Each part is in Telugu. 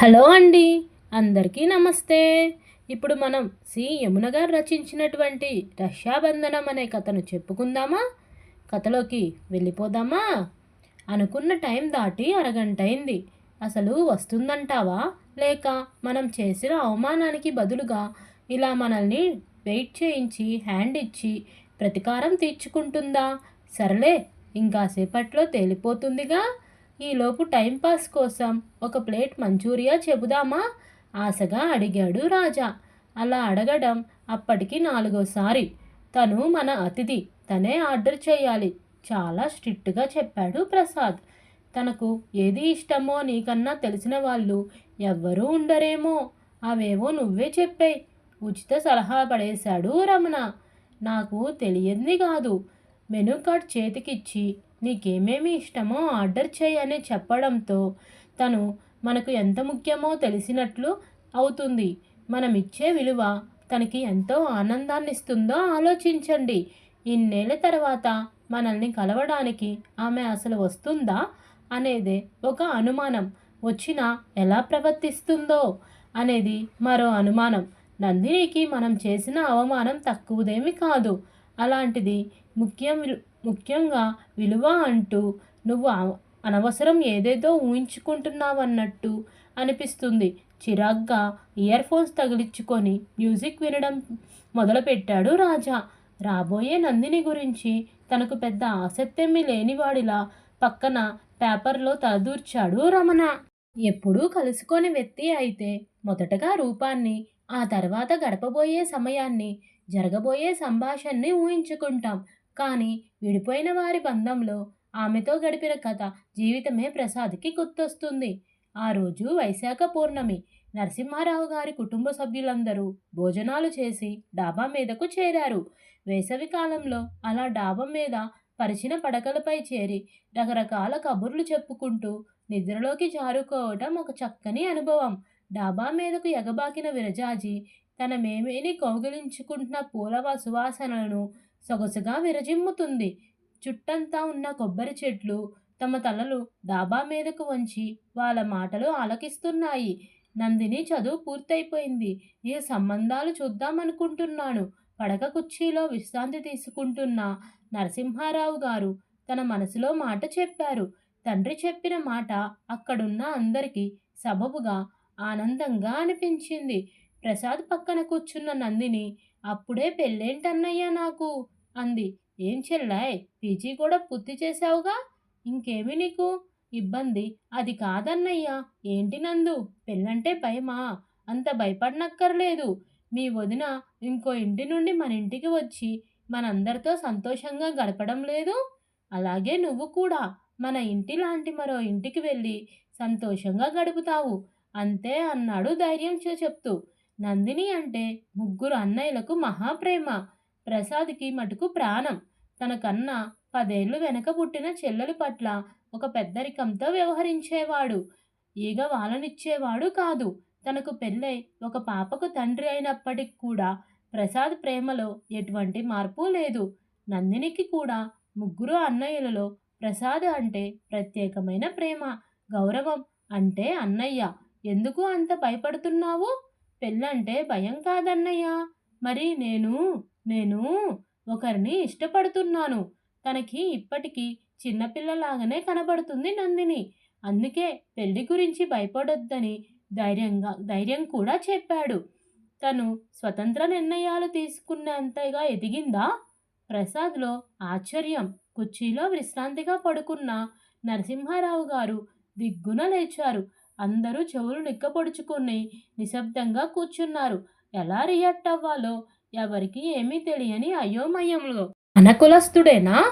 హలో అండి అందరికీ నమస్తే. ఇప్పుడు మనం సి. యమున గారు రచించినటువంటి రక్షాబంధనం అనే కథను చెప్పుకుందామా? కథలోకి వెళ్ళిపోదామా? అనుకున్న టైం దాటి అరగంట అయింది. అసలు వస్తుందంటావా? లేక మనం చేసిన అవమానానికి బదులుగా ఇలా మనల్ని వెయిట్ చేయించి హ్యాండ్ ఇచ్చి ప్రతీకారం తీర్చుకుంటుందా? సర్లే ఇంకాసేపట్లో తేలిపోతుందిగా. ఈలోపు టైంపాస్ కోసం ఒక ప్లేట్ మంచూరియా చెబుదామా? ఆశగా అడిగాడు రాజా. అలా అడగడం అప్పటికి నాలుగోసారి. తను మన అతిథి తనే ఆర్డర్ చేయాలి. చాలా స్ట్రిక్ట్గా చెప్పాడు ప్రసాద్. తనకు ఏది ఇష్టమో నీకన్నా తెలిసిన వాళ్ళు ఎవ్వరూ ఉండరేమో. అవేవో నువ్వే చెప్పాయి. ఉచిత సలహా పడేశాడు రమణ. నాకు తెలియంది కాదు. మెనూ కార్డ్ చేతికిచ్చి నీకేమేమి ఇష్టమో ఆర్డర్ చేయి అని చెప్పడంతో తను మనకు ఎంత ముఖ్యమో తెలిసినట్లు అవుతుంది. మనం ఇచ్చే విలువ తనకి ఎంతో ఆనందాన్ని ఇస్తుందో ఆలోచించండి. ఇన్నేళ్ళ తర్వాత మనల్ని కలవడానికి ఆమె అసలు వస్తుందా అనేదే ఒక అనుమానం. వచ్చినా ఎలా ప్రవర్తిస్తుందో అనేది మరో అనుమానం. నందినికి మనం చేసిన అవమానం తక్కువదేమి కాదు. అలాంటిది ముఖ్యం విలు- ముఖ్యంగా విలువ అంటూ నువ్వు అనవసరం ఏదేదో ఊహించుకుంటున్నావన్నట్టు అనిపిస్తుంది చిరాగ్గా ఇయర్ ఫోన్స్ తగిలించుకొని మ్యూజిక్ వినడం మొదలుపెట్టాడు రాజా. రాబోయే నందిని గురించి తనకు పెద్ద ఆసక్తేమీ లేనివాడిలా పక్కన పేపర్లో తలదూర్చాడు రమణ. ఎప్పుడూ కలుసుకొని వ్యక్తి అయితే మొదటగా రూపాన్ని ఆ తర్వాత గడపబోయే సమయాన్ని జరగబోయే సంభాషణని ఊహించుకుంటాం. కానీ విడిపోయిన వారి బంధంలో ఆమెతో గడిపిన కథ జీవితమే ప్రసాద్కి గుర్తొస్తుంది. ఆ రోజు వైశాఖ పౌర్ణమి. నరసింహారావు గారి కుటుంబ సభ్యులందరూ భోజనాలు చేసి డాబా మీదకు చేరారు. వేసవి కాలంలో అలా డాబా మీద పరిచిన పడకలపై చేరి రకరకాల కబుర్లు చెప్పుకుంటూ నిద్రలోకి జారుకోవటం ఒక చక్కని అనుభవం. డాబా మీదకు ఎగబాకిన విరజాజి తన మేమేని కౌగిలించుకుంటున్న పూల సువాసనలను సొగసుగా విరజిమ్ముతుంది. చుట్టంతా ఉన్న కొబ్బరి చెట్లు తమ తలలు డాబా మీదకు వంచి వాళ్ళ మాటలు ఆలకిస్తున్నాయి. నందిని చదువు పూర్తయిపోయింది. ఏ సంబంధాలు చూద్దామనుకుంటున్నాను? పడక కుర్చీలో విశ్రాంతి తీసుకుంటున్న నరసింహారావు గారు తన మనసులో మాట చెప్పారు. తండ్రి చెప్పిన మాట అక్కడున్న అందరికీ సబబుగా ఆనందంగా అనిపించింది. ప్రసాద్ పక్కన కూర్చున్న నందిని అప్పుడే పెళ్ళేంటన్నయ్యా నాకు? అంది. ఏం చెల్లాయ్ పీజీ కూడా పూర్తి చేశావుగా? ఇంకేమి నీకు? ఇబ్బంది. అది కాదన్నయ్యా. ఏంటి నందు? పెళ్ళంటే భయమా? అంత భయపడనక్కర్లేదు. మీ వదిన ఇంకో ఇంటి నుండి మన ఇంటికి వచ్చి మనందరితో సంతోషంగా గడపడం లేదు? అలాగే నువ్వు కూడా. మన ఇంటి లాంటి మరో ఇంటికి వెళ్ళి సంతోషంగా గడుపుతావు. అంతే అన్నాడు ధైర్యం చెప్తూ. నందిని అంటే ముగ్గురు అన్నయ్యలకు మహాప్రేమ ప్రసాద్కి మటుకు ప్రాణం. తనకన్నా పదేళ్ళు వెనక పుట్టిన చెల్లెలు పట్ల ఒక పెద్దరికంతో వ్యవహరించేవాడు. ఈగ వాలనిచ్చేవాడు కాదు. తనకు పెళ్ళై ఒక పాపకు తండ్రి అయినప్పటికి కూడా ప్రసాద్ ప్రేమలో ఎటువంటి మార్పు లేదు. నందినికి కూడా ముగ్గురు అన్నయ్యలలో ప్రసాద్ అంటే ప్రత్యేకమైన ప్రేమ. గౌరవం అంటే అన్నయ్య. ఎందుకు అంత భయపడుతున్నావు? పెళ్ళంటే భయం కాదన్నయ్య. మరి నేను నేను ఒకరిని ఇష్టపడుతున్నాను. తనకి ఇప్పటికీ చిన్నపిల్లలాగానే కనబడుతుంది నందిని. అందుకే పెళ్ళి గురించి భయపడొద్దని ధైర్యంగా ధైర్యం కూడా చెప్పాడు. తను స్వతంత్ర నిర్ణయాలు తీసుకున్నంతగా ఎదిగిందా? ప్రసాద్లో ఆశ్చర్యం. కుర్చీలో విశ్రాంతిగా పడుకున్న నరసింహారావు గారు దిగ్గున లేచారు. అందరూ చెవులు నిక్కపొడుచుకొని నిశ్శబ్దంగా కూర్చున్నారు. ఎలా రియాక్ట్ అవ్వాలో ఎవరికి ఏమీ తెలియని అయోమయంలో. అనకులస్తుడేనా?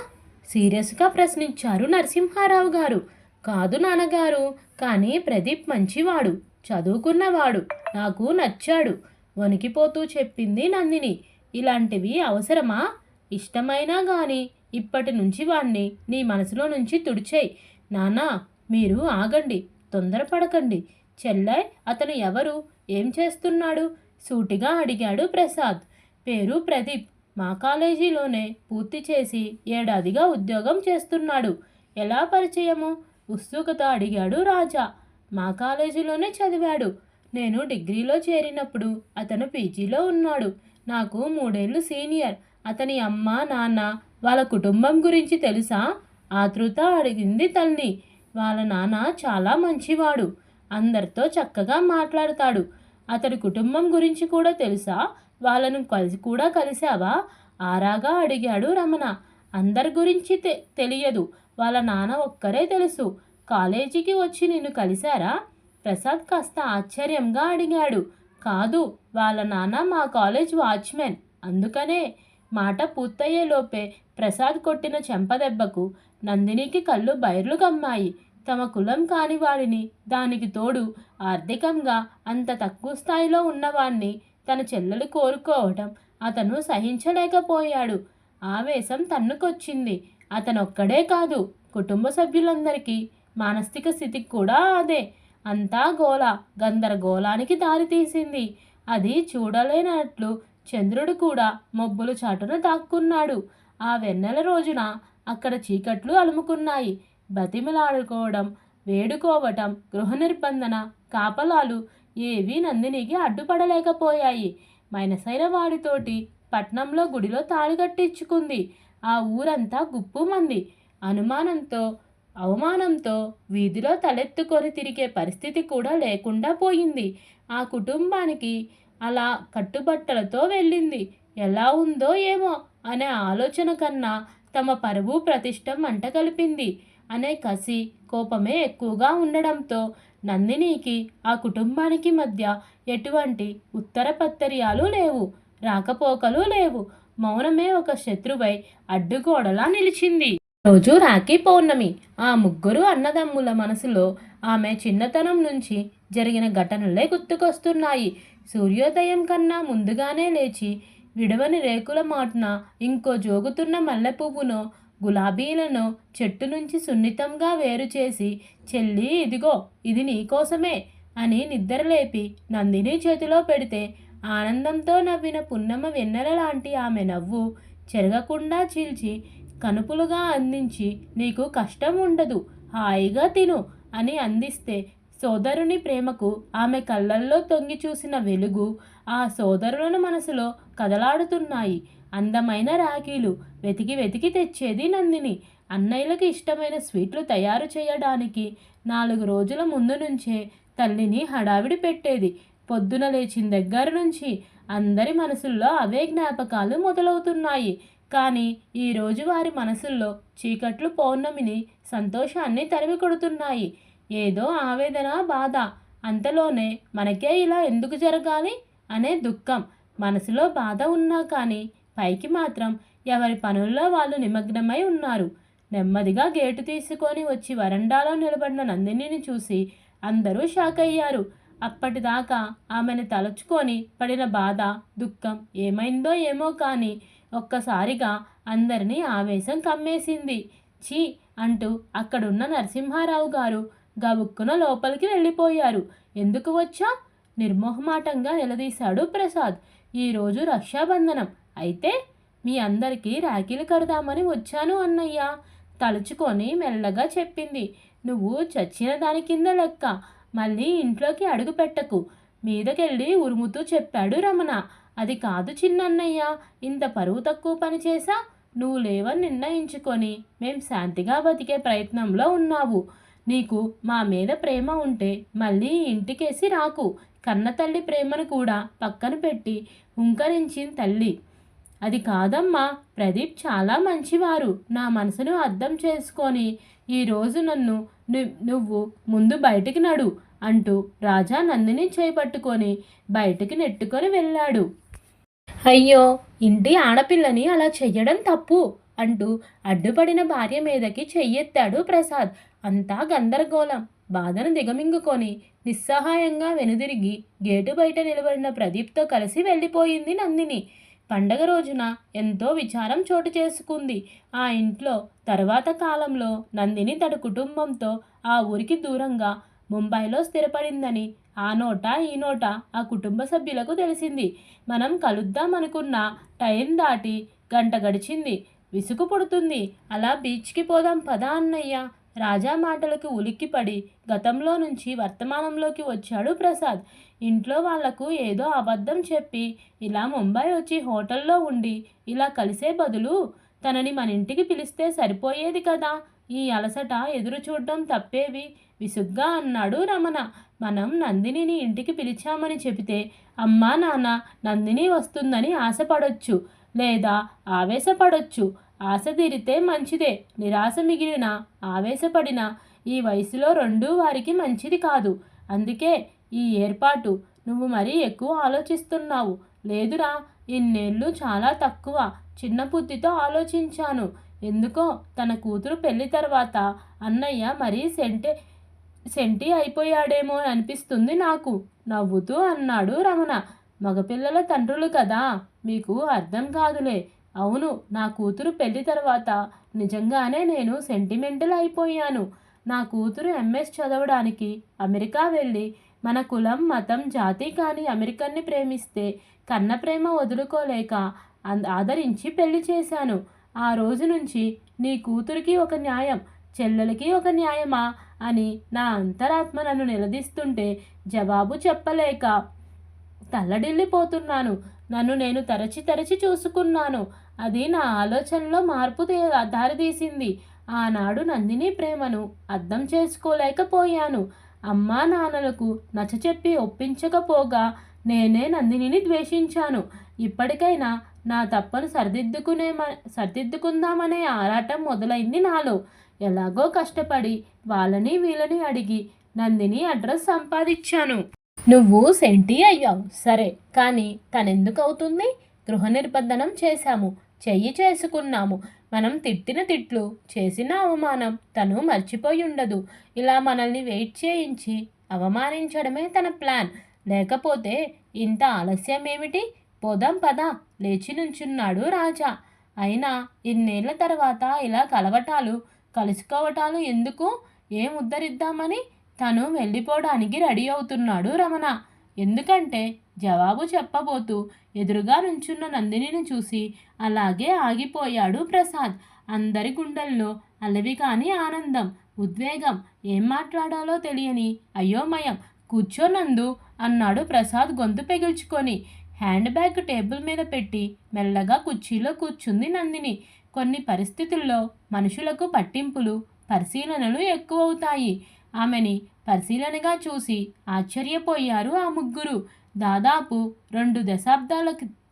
సీరియస్గా ప్రశ్నించారు నరసింహారావు గారు. కాదు నాన్నగారు కానీ ప్రదీప్ మంచివాడు చదువుకున్నవాడు నాకు నచ్చాడు వణికిపోతూ చెప్పింది నందిని. ఇలాంటివి అవసరమా? ఇష్టమైనా కానీ ఇప్పటి నుంచి వాణ్ణి నీ మనసులో నుంచి తుడిచేయి. నానా మీరు ఆగండి తొందరపడకండి. చెల్లై అతను ఎవరు? ఏం చేస్తున్నాడు? సూటిగా అడిగాడు ప్రసాద్. పేరు ప్రదీప్. మా కాలేజీలోనే పూర్తి చేసి ఏడాదిగా ఉద్యోగం చేస్తున్నాడు. ఎలా పరిచయము? ఉత్సుకత అడిగాడు రాజా. మా కాలేజీలోనే చదివాడు. నేను డిగ్రీలో చేరినప్పుడు అతను పీజీలో ఉన్నాడు. నాకు మూడేళ్ళు సీనియర్. అతని అమ్మ నాన్న వాళ్ళ కుటుంబం గురించి తెలుసా? ఆతృత అడిగింది తల్లి. వాళ్ళ నాన్న చాలా మంచివాడు. అందరితో చక్కగా మాట్లాడతాడు. అతడి కుటుంబం గురించి కూడా తెలుసా? వాళ్ళను కలిసి కూడా కలిశావా ఆరాగా అడిగాడు రమణ. అందరి గురించి తె తెలియదు. వాళ్ళ నాన్న ఒక్కరే తెలుసు. కాలేజీకి వచ్చి నిన్ను కలిశారా? ప్రసాద్ కాస్త ఆశ్చర్యంగా అడిగాడు. కాదు వాళ్ళ నాన్న మా కాలేజ్ వాచ్మెన్. అందుకనే మాట పూర్తయ్యేలోపే ప్రసాద్ కొట్టిన చెంపదెబ్బకు నందినికి కళ్ళు బైర్లు కమ్మాయి. తమ కులం కాని వాడిని దానికి తోడు ఆర్థికంగా అంత తక్కువ స్థాయిలో ఉన్నవాణ్ణి తన చెల్లెలు కోరుకోవటం అతను సహించలేకపోయాడు. ఆవేశం తన్నుకొచ్చింది. అతనొక్కడే కాదు కుటుంబ సభ్యులందరికీ మానసిక స్థితి కూడా అదే. అంతా గోల గందరగోళానికి దారితీసింది. అది చూడలేనట్లు చంద్రుడు కూడా మబ్బులు చాటున దాక్కున్నాడు. ఆ వెన్నెల రోజున అక్కడ చీకట్లు అలుముకున్నాయి. బతిమలాడుకోవడం వేడుకోవటం గృహ నిర్బంధన కాపలాలు ఏవీ నందినికి అడ్డుపడలేకపోయాయి. మైనసైన వాడితోటి పట్నంలో గుడిలో తాళి కట్టించుకుంది. ఆ ఊరంతా గుప్పుమంది. అనుమానంతో అవమానంతో వీధిలో తలెత్తుకొని తిరిగే పరిస్థితి కూడా లేకుండా పోయింది. ఆ కుటుంబానికి అలా కట్టుబట్టలతో వెళ్ళింది. ఎలా ఉందో ఏమో అనే ఆలోచన కన్నా తమ పరువు ప్రతిష్ట మంట కలిపింది. అనే కసి కోపమే ఎక్కువగా ఉండడంతో నందినికి ఆ కుటుంబానికి మధ్య ఎటువంటి ఉత్తరపత్తర్యాలు లేవు రాకపోకలు లేవు. మౌనమే ఒక శత్రువై అడ్డుగోడలా నిలిచింది. రోజు రాఖీ పౌర్ణమి. ఆ ముగ్గురు అన్నదమ్ముల మనసులో ఆమె చిన్నతనం నుంచి జరిగిన ఘటనలే గుర్తుకొస్తున్నాయి. సూర్యోదయం కన్నా ముందుగానే లేచి విడవని రేకుల మాటున ఇంకో జోగుతున్న మల్లె పువ్వును గులాబీలను చెట్టు నుంచి సున్నితంగా వేరు చేసి చెల్లి ఇదిగో ఇది నీకోసమే అని నిద్రలేపి నందిని చేతిలో పెడితే ఆనందంతో నవ్విన పున్నమ వెన్నెల లాంటి ఆమె నవ్వు చెరగకుండా చీల్చి కనుపులుగా అందించి నీకు కష్టం ఉండదు హాయిగా తిను అని అందిస్తే సోదరుని ప్రేమకు ఆమె కళ్ళల్లో తొంగి చూసిన వెలుగు ఆ సోదరులను మనసులో కదలాడుతున్నాయి. అందమైన రాఖీలు వెతికి వెతికి తెచ్చేది నందిని. అన్నయ్యలకు ఇష్టమైన స్వీట్లు తయారు చేయడానికి నాలుగు రోజుల ముందు నుంచే తల్లిని హడావిడి పెట్టేది. పొద్దున లేచిన దగ్గర నుంచి అందరి మనసుల్లో అవే జ్ఞాపకాలు మొదలవుతున్నాయి. కానీ ఈరోజు వారి మనసుల్లో చీకట్లు పౌర్ణమిని సంతోషాన్ని తరిమి కొడుతున్నాయి. ఏదో ఆవేదన బాధ అంతలోనే మనకే ఇలా ఎందుకు జరగాలి అనే దుఃఖం మనసులో బాధ ఉన్నా కానీ పైకి మాత్రం ఎవరి పనుల్లో వాళ్ళు నిమగ్నమై ఉన్నారు. నెమ్మదిగా గేటు తీసుకొని వచ్చి వరండాలో నిలబడిన నందినిని చూసి అందరూ షాక్ అయ్యారు. అప్పటిదాకా ఆమెను తలుచుకొని పడిన బాధ దుఃఖం ఏమైందో ఏమో కానీ ఒక్కసారిగా అందరినీ ఆవేశం కమ్మేసింది. ఛీ అంటూ అక్కడున్న నరసింహారావు గారు గబుక్కున లోపలికి వెళ్ళిపోయారు. ఎందుకు వచ్చా? నిర్మోహమాటంగా నిలదీశాడు ప్రసాద్. ఈరోజు రక్షాబంధనం. అయితే మీ అందరికీ రాఖీలు కడదామని వచ్చాను అన్నయ్య. తలుచుకొని మెల్లగా చెప్పింది. నువ్వు చచ్చిన దాని కింద లెక్క. మళ్ళీ ఇంట్లోకి అడుగు పెట్టకు. మీదకెళ్ళి ఉరుముతూ చెప్పాడు రమణ. అది కాదు చిన్నన్నయ్య. ఇంత పరువు తక్కువ పని చేసా? నువ్వు లేవని నిర్ణయించుకొని మేం శాంతిగా బతికే ప్రయత్నంలో ఉన్నావు. నీకు మా మీద ప్రేమ ఉంటే మళ్ళీ ఇంటికేసి రాకు. కన్న తల్లి ప్రేమను కూడా పక్కన పెట్టి హుంకరించింది తల్లి. అది కాదమ్మా ప్రదీప్ చాలా మంచివారు. నా మనసును అర్థం చేసుకొని ఈరోజు నన్ను నువ్వు ముందు బయటికి నడు అంటూ రాజా నందిని చేపట్టుకొని బయటికి నెట్టుకొని వెళ్ళాడు. అయ్యో ఇంటి ఆడపిల్లని అలా చెయ్యడం తప్పు అంటూ అడ్డుపడిన భార్య మీదకి చెయ్యెత్తాడు ప్రసాద్. అంతా గందరగోళం. బాధను దిగమింగుకొని నిస్సహాయంగా వెనుదిరిగి గేటు బయట నిలబడిన ప్రదీప్తో కలిసి వెళ్ళిపోయింది నందిని. పండగ రోజున ఎంతో విచారం చోటు చేసుకుంది. ఆ ఇంట్లో తర్వాత కాలంలో నందిని తన కుటుంబంతో ఆ ఊరికి దూరంగా ముంబైలో స్థిరపడిందని ఆ నోట ఈ నోట ఆ కుటుంబ సభ్యులకు తెలిసింది. మనం కలుద్దాం అనుకున్న టైం దాటి గంట గడిచింది. విసుగు పుడుతుంది. అలా బీచ్కి పోదాం పదా అన్నయ్య రాజా మాటలకు ఉలిక్కిపడి గతంలో నుంచి వర్తమానంలోకి వచ్చాడు ప్రసాద్. ఇంట్లో వాళ్ళకు ఏదో అబద్ధం చెప్పి ఇలా ముంబై వచ్చి హోటల్లో ఉండి ఇలా కలిసే బదులు తనని మన ఇంటికి పిలిస్తే సరిపోయేది కదా? ఈ అలసట ఎదురు చూడడం తప్పేవి? విసుగ్గా అన్నాడు రమణ. మనం నందినిని ఇంటికి పిలిచామని చెబితే అమ్మా నాన్న నందిని వస్తుందని ఆశపడొచ్చు లేదా ఆవేశపడొచ్చు? ఆశ తీరితే మంచిదే నిరాశ మిగిలిన ఆవేశపడిన ఈ వయసులో రెండూ వారికి మంచిది కాదు. అందుకే ఈ ఏర్పాటు నువ్వు మరీ ఎక్కువ ఆలోచిస్తున్నావు. లేదురా ఇన్నేళ్ళు చాలా తక్కువ. చిన్న బుద్ధితో ఆలోచించాను. ఎందుకో తన కూతురు పెళ్ళి తర్వాత అన్నయ్య మరీ సెంటే సెంటి అయిపోయాడేమో అనిపిస్తుంది నాకు. నవ్వుతూ అన్నాడు రమణ. మగపిల్లల తండ్రులు కదా మీకు అర్థం కాదులే. అవును నా కూతురు పెళ్ళి తర్వాత నిజంగానే నేను సెంటిమెంటల్ అయిపోయాను. నా కూతురు ఎంఎస్ చదవడానికి అమెరికా వెళ్ళి మన కులం మతం జాతి కాని అమెరికన్ని ప్రేమిస్తే కన్న ప్రేమ వదులుకోలేక ఆదరించి పెళ్ళి చేశాను. ఆ రోజు నుంచి నీ కూతురికి ఒక న్యాయం చెల్లెలకి ఒక న్యాయమా అని నా అంతరాత్మ నన్ను నిలదీస్తుంటే జవాబు చెప్పలేక తల్లడిల్లిపోతున్నాను. నన్ను నేను తరచి తరచి చూసుకున్నాను. అది నా ఆలోచనలో మార్పు దారితీసింది. ఆనాడు నందిని ప్రేమను అర్థం చేసుకోలేకపోయాను. అమ్మా నాన్నలకు నచ్చచెప్పి ఒప్పించకపోగా నేనే నందినిని ద్వేషించాను. ఇప్పటికైనా నా తప్పను సరిదిద్దుకునే సరిదిద్దుకుందామనే ఆరాటం మొదలైంది నాలో. ఎలాగో కష్టపడి వాళ్ళని వీళ్ళని అడిగి నందిని అడ్రస్ సంపాదించాను. నువ్వు సెంటీ అయ్యావు సరే కానీ తనెందుకు అవుతుంది గృహ నిర్బంధనం చేశాము. చెయ్యి చేసుకున్నాము. మనం తిట్టిన తిట్లు చేసిన అవమానం తను మర్చిపోయి ఉండదు ఇలా మనల్ని వెయిట్ చేయించి అవమానించడమే తన ప్లాన్. లేకపోతే ఇంత ఆలస్యం ఏమిటి పోదాం పదా లేచి నుంచున్నాడు రాజా. అయినా ఇన్నేళ్ళ తర్వాత ఇలా కలవటాలు కలుసుకోవటాలు ఎందుకు? ఏం ఉద్ధరిద్దామని? తను వెళ్ళిపోవడానికి రెడీ అవుతున్నాడు రమణ. ఎందుకంటే జవాబు చెప్పబోతూ ఎదురుగా నుంచున్న నందినిని చూసి అలాగే ఆగిపోయాడు ప్రసాద్. అందరి గుండెల్లో అలవి కాని ఆనందం ఉద్వేగం ఏం మాట్లాడాలో తెలియని అయోమయం. కూర్చోనందు అన్నాడు ప్రసాద్ గొంతు పెగిల్చుకొని. హ్యాండ్ బ్యాగ్ టేబుల్ మీద పెట్టి మెల్లగా కుర్చీలో కూర్చుంది నందిని. కొన్ని పరిస్థితుల్లో మనుషులకు పట్టింపులు పరిశీలనలు ఎక్కువవుతాయి. ఆమెని పరిశీలనగా చూసి ఆశ్చర్యపోయారు ఆ ముగ్గురు. దాదాపు రెండు దశాబ్దాల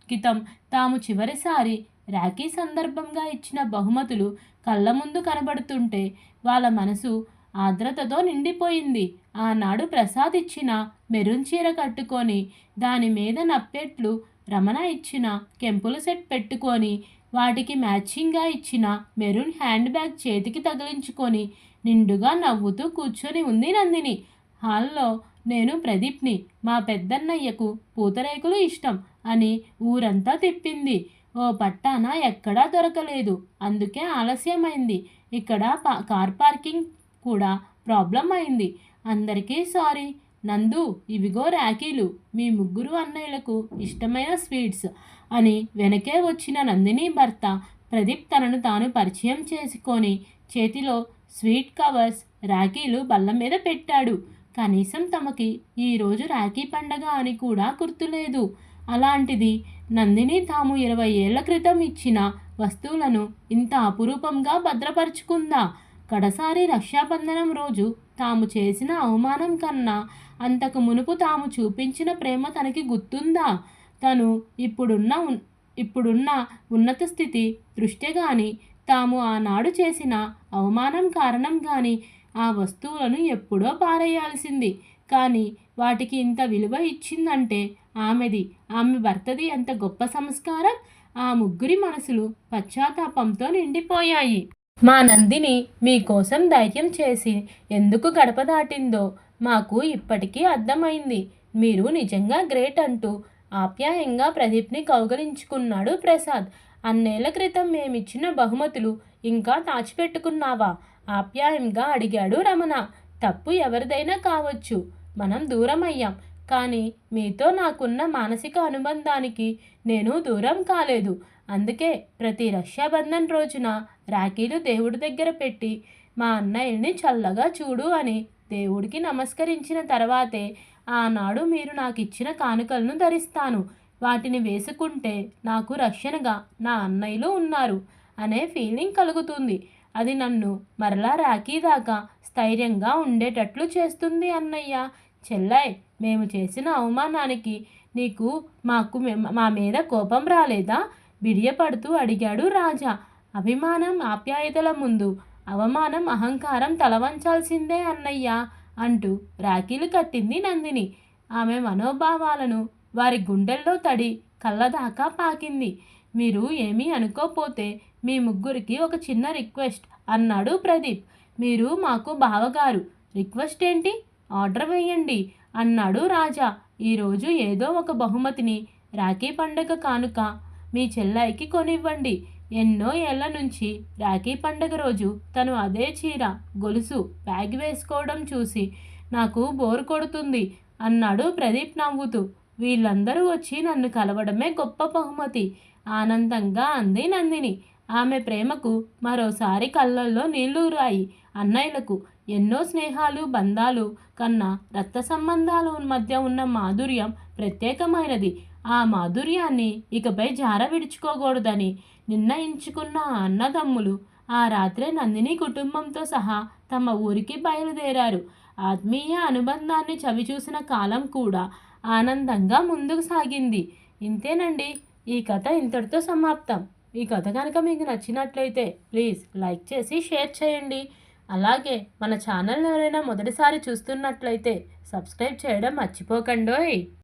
క్రితం తాము చివరిసారి రాఖీ సందర్భంగా ఇచ్చిన బహుమతులు కళ్ళ ముందు కనబడుతుంటే వాళ్ళ మనసు ఆర్ద్రతతో నిండిపోయింది. ఆనాడు ప్రసాద్ ఇచ్చిన మెరూన్ చీర కట్టుకొని దాని మీద నప్పెట్లు రమణ ఇచ్చిన కెంపుల సెట్ పెట్టుకొని వాటికి మ్యాచింగ్గా ఇచ్చిన మెరూన్ హ్యాండ్ బ్యాగ్ చేతికి తగిలించుకొని నిండుగా నవ్వుతూ కూర్చొని ఉంది నందిని. హాల్లో నేను ప్రదీప్ని మా పెద్దన్నయ్యకు పూతరేకులు ఇష్టం అని ఊరంతా తిప్పింది. ఓ పట్టాన ఎక్కడా దొరకలేదు. అందుకే ఆలస్యమైంది. ఇక్కడ కార్ పార్కింగ్ కూడా ప్రాబ్లం అయింది. అందరికీ సారీ. నందు ఇవిగో రాఖీలు. మీ ముగ్గురు అన్నయ్యలకు ఇష్టమైన స్వీట్స్ అని వెనకే వచ్చిన నందిని భర్త ప్రదీప్ తనను తాను పరిచయం చేసుకొని చేతిలో స్వీట్ కవర్స్ రాఖీలు బల్ల మీద పెట్టాడు. కనీసం తమకి ఈరోజు రాఖీ పండగ అని కూడా గుర్తులేదు. అలాంటిది నందిని తాము ఇరవై ఏళ్ళ క్రితం ఇచ్చిన వస్తువులను ఇంత అపురూపంగా భద్రపరుచుకుందా? కడసారి రక్షాబంధనం రోజు తాము చేసిన అవమానం కన్నా అంతకు మునుపు తాము చూపించిన ప్రేమ తనకి గుర్తుందా? తను ఇప్పుడున్న ఇప్పుడున్న ఉన్నత స్థితి దృష్టి కానీ తాము ఆనాడు చేసిన అవమానం కారణం కానీ ఆ వస్తువులను ఎప్పుడో పారేయాల్సింది. కానీ వాటికి ఇంత విలువ ఇచ్చిందంటే ఆమెది ఆమె భర్తది ఎంత గొప్ప సంస్కారం? ఆ ముగ్గురి మనసులు పశ్చాత్తాపంతో నిండిపోయాయి. మా నందిని మీకోసం ధైర్యం చేసి ఎందుకు గడప దాటిందో మాకు ఇప్పటికీ అర్థమైంది. మీరు నిజంగా గ్రేట్ అంటూ ఆప్యాయంగా ప్రదీప్ని కౌగలించుకున్నాడు ప్రసాద్. అన్నేళ్ళ క్రితం మేమిచ్చిన బహుమతులు ఇంకా దాచిపెట్టుకున్నావా? ఆప్యాయంగా అడిగాడు రమణ. తప్పు ఎవరిదైనా కావచ్చు. మనం దూరం అయ్యాం కానీ మీతో నాకున్న మానసిక అనుబంధానికి నేను దూరం కాలేదు. అందుకే ప్రతి రక్షాబంధన్ రోజున రాఖీలు దేవుడి దగ్గర పెట్టి మా అన్నయ్యని చల్లగా చూడు అని దేవుడికి నమస్కరించిన తర్వాతే ఆనాడు మీరు నాకు ఇచ్చిన కానుకలను ధరిస్తాను. వాటిని వేసుకుంటే నాకు రక్షణగా నా అన్నయ్యలు ఉన్నారు అనే ఫీలింగ్ కలుగుతుంది. అది నన్ను మరలా రాఖీ దాకా స్థైర్యంగా ఉండేటట్లు చేస్తుంది అన్నయ్య. చెల్లాయ్ మేము చేసిన అవమానానికి నీకు మాకు మా మీద కోపం రాలేదా? బిడియపడుతూ అడిగాడు రాజా. అభిమానం ఆప్యాయతల ముందు అవమానం అహంకారం తలవంచాల్సిందే అన్నయ్య అంటూ రాఖీలు కట్టింది నందిని. ఆమె మనోభావాలను వారి గుండెల్లో తడి కళ్ళదాకా పాకింది. మీరు ఏమీ అనుకోపోతే మీ ముగ్గురికి ఒక చిన్న రిక్వెస్ట్ అన్నాడు ప్రదీప్. మీరు మాకు బావగారు. రిక్వెస్ట్ ఏంటి? ఆర్డర్ వేయండి అన్నాడు రాజా. ఈరోజు ఏదో ఒక బహుమతిని. రాఖీ పండగ కానుక. మీ చెల్లాయికి కొనివ్వండి. ఎన్నో ఏళ్ళ నుంచి రాఖీ పండగ రోజు తను అదే చీర గొలుసు బ్యాగ్ వేసుకోవడం చూసి నాకు బోరు కొడుతుంది అన్నాడు ప్రదీప్ నవ్వుతూ. వీళ్ళందరూ వచ్చి నన్ను కలవడమే గొప్ప బహుమతి. ఆనందంగా అంది నందిని. ఆమె ప్రేమకు మరోసారి కళ్ళల్లో నీళ్ళూరాయి అన్నయ్యలకు ఎన్నో స్నేహాలు బంధాలు కన్నా రక్త సంబంధాల మధ్య ఉన్న మాధుర్యం ప్రత్యేకమైనది. ఆ మాధుర్యాన్ని ఇకపై జార విడుచుకోకూడదని నిర్ణయించుకున్న అన్నదమ్ములు ఆ రాత్రే నందిని కుటుంబంతో సహా తమ ఊరికి బయలుదేరారు. ఆత్మీయ అనుబంధాన్ని చవిచూసిన కాలం కూడా ఆనందంగా ముందుకు సాగింది. ఇంతేనండి ఈ కథ ఇంతటితో సమాప్తం. ఈ కథ కనుక మీకు నచ్చినట్లయితే ప్లీజ్ లైక్ చేసి షేర్ చేయండి. అలాగే మన ఛానల్ ఎవరైనా మొదటిసారి చూస్తున్నట్లయితే సబ్స్క్రైబ్ చేయడం మర్చిపోకండోయ్.